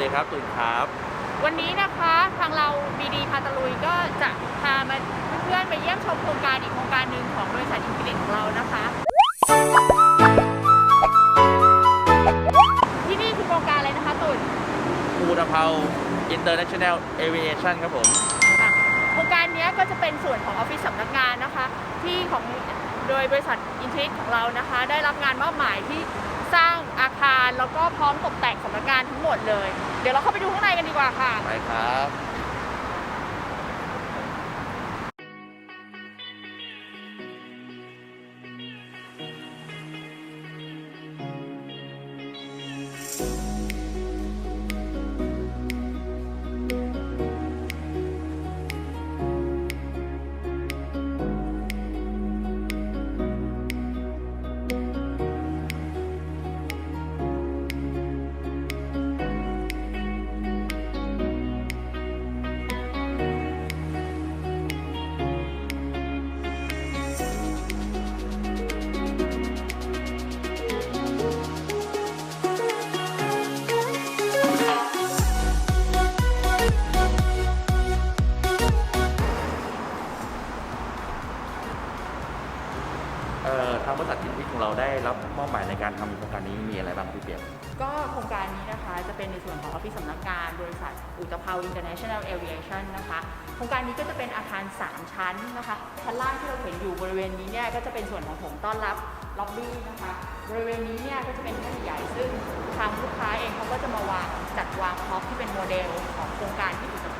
ดีครับตุนครับ วันนี้นะคะทางเราบีดีพาตะลุยก็จะพามาเพื่อนๆไปเยี่ยมชมโครงการอีกโครงการหนึ่งของบริษัทอินฟินิตของเรานะคะ ที่นี่คือโครงการอะไรนะคะตุนภูตะเภา International Aviation ครับผม ค่ะโครงการเนี้ยก็จะเป็นส่วนของออฟฟิศสำนักงานนะคะ ที่ของโดยบริษัทอินฟินิตของเรานะคะ ได้รับงานมอบหมายที่ สร้างอาคารแล้วก็พร้อมตกแต่งสำนักงานทั้งหมดเลย เดี๋ยวเราเข้าไปดูข้างในกันดีกว่าค่ะ ไปครับ นี้มีอะไรบ้างครับพี่เปียก ก็โครงการนี้นะคะจะเป็นในส่วนของออฟฟิศสำนักงานบริษัทอุตภาว International Aviation นะคะโครงการนี้ก็จะเป็นอาคาร 3 ชั้นนะคะชั้นล่างที่เราเห็นอยู่บริเวณนี้เนี่ยก็จะเป็นส่วนของโถงต้อนรับล็อบบี้นะคะบริเวณนี้เนี่ยก็จะเป็นแท่นใหญ่ซึ่งทางลูกค้าเองเขาก็จะมาวางจัดวางพ็อปที่เป็นโมเดลของโครงการที่อุตภา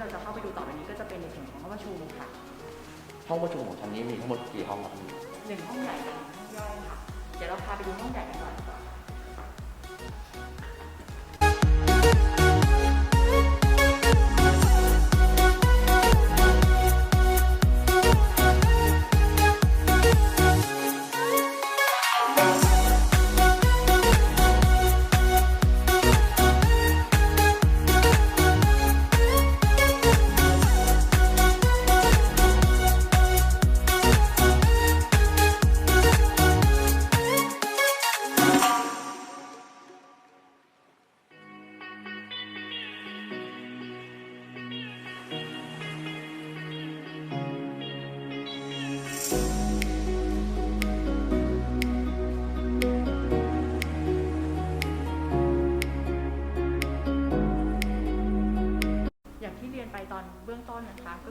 เราจะเข้าไปดูต่อไปนี้ก็จะเป็นในส่วนของห้องประชุมค่ะห้องประชุมของชั้นนี้มีทั้งหมดกี่ห้องครับพี่หนึ่งห้องใหญ่กับหนึ่งห้องย่อยค่ะ เดี๋ยวเราพาไปดูห้องใหญ่กันก่อน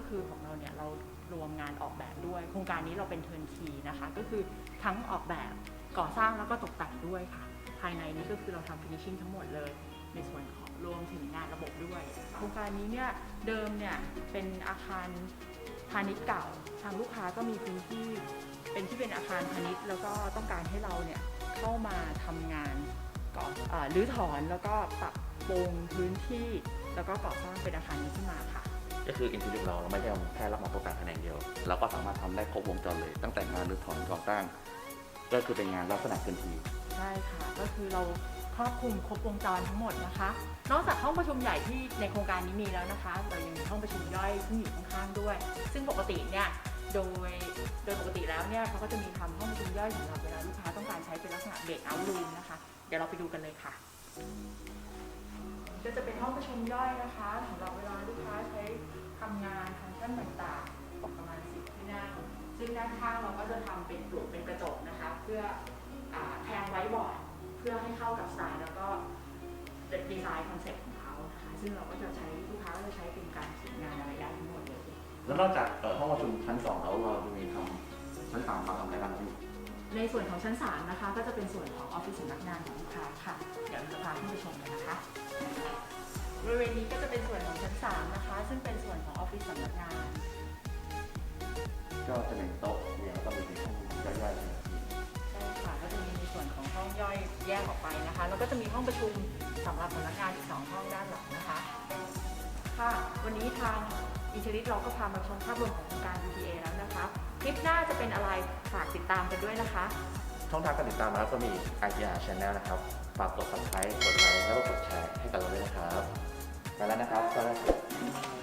คือของเราเนี่ยเรารวมงานออกแบบด้วย โครงการนี้เราเป็นเทิร์นคีนะคะ ก็คือทั้งออกแบบก่อสร้างแล้วก็ตกแต่งด้วยค่ะ ภายในนี้ก็คือเราทำฟินิชชิ่งทั้งหมดเลย ในส่วนของรวมถึงงานระบบด้วย โครงการนี้เนี่ยเดิมเนี่ยเป็นอาคารพาณิชย์เก่า ทางลูกค้าก็มีพื้นที่เป็นที่เป็นอาคารพาณิชย์ แล้วก็ต้องการให้เราเนี่ยเข้ามาทำงานก่อเอ่อรื้อถอนแล้วก็ปรับปรุงพื้นที่ แล้วก็ก่อสร้างเป็นอาคารนี้ขึ้นมาค่ะ ก็คืออินฟิของเราเราไม่ใช่แค่รับมาตกแต่งแผนงเดียวเราก็สามารถทำได้ครบวงจรเลย ตั้งแต่งานรื้อถอนก่อสร้าง ก็คือเป็นงานลักษณะเกินที่ใช่ค่ะ ก็คือเราครอบคลุมครบวงจรทั้งหมดนะคะ นอกจากห้องประชุมใหญ่ที่ในโครงการนี้มีแล้วนะคะเรายังมีห้องประชุมย่อยซึ่อยู่ข้างๆด้วย ซึ่งปกติเนี่ยโดยโดยปกติแล้วเนี่ยเขาก็จะมีทำห้องประชุมย่อยสำหรับเวลาลูกค้าต้องการใช้เป็นลักษณะเบรกเอาท์รูมนะคะ เดี๋ยวเราไปดูกันเลยค่ะ ก็จะเป็นห้องประชุมย่อยนะคะสำหรับเวลาลูกค้าใช้ทำงานฟังก์ชันต่างๆ ประมาณสิบที่นั่งซึ่งด้านข้างเราก็จะทำเป็นปลูกเป็นกระจกนะคะ เพื่ออแทนไว้บอร์ดเพื่อให้เข้ากับสไตล์แล้วก็ดีไซน์คอนเซ็ปต์ของเขานะคะซึ่งเราก็จะใช้ลูกค้าก็จะใช้เป็นการเขียนงานอะไรได้ทั้งหมดเลยแล้วนอกจากเอ่อห้องประชุมชั้นสองแล้วเราจะมีทำชั้นสามมาทำอะไรบ้าง ในส่วนของชั้น 3 นะคะ ก็จะเป็นส่วนของออฟฟิศสำนักงานของลูกค้าค่ะ เดี๋ยวเราจะพาขึ้นไปชมกันนะคะบริเวณนี้ก็จะเป็นส่วนของชั้น 3 นะคะ ซึ่งเป็นส่วนของออฟฟิศสำนักงาน ก็จะเป็นโต๊ะเรียนแล้วก็มีห้องย่อยๆใช่ค่ะก็จะมีในส่วนของห้องย่อยแยกออกไปนะคะ แล้วก็จะมีห้องประชุมสำหรับพนักงานอีกสองห้องด้านหลังนะคะ ค่ะ วันนี้ทางอิชริตเราก็พามาชมภาพรวมของโครงการ BTA แล้วนะคะ คลิปหน้าจะเป็นอะไรฝาก ตามกันด้วยนะคะ ช่องทางการติดตามนะครับก็มี ITR Channel นะครับ ฝากกด subscribe กดไลค์แล้วก็กดแชร์ให้กับเราด้วยนะครับไปแล้วนะครับสวัสดีครับ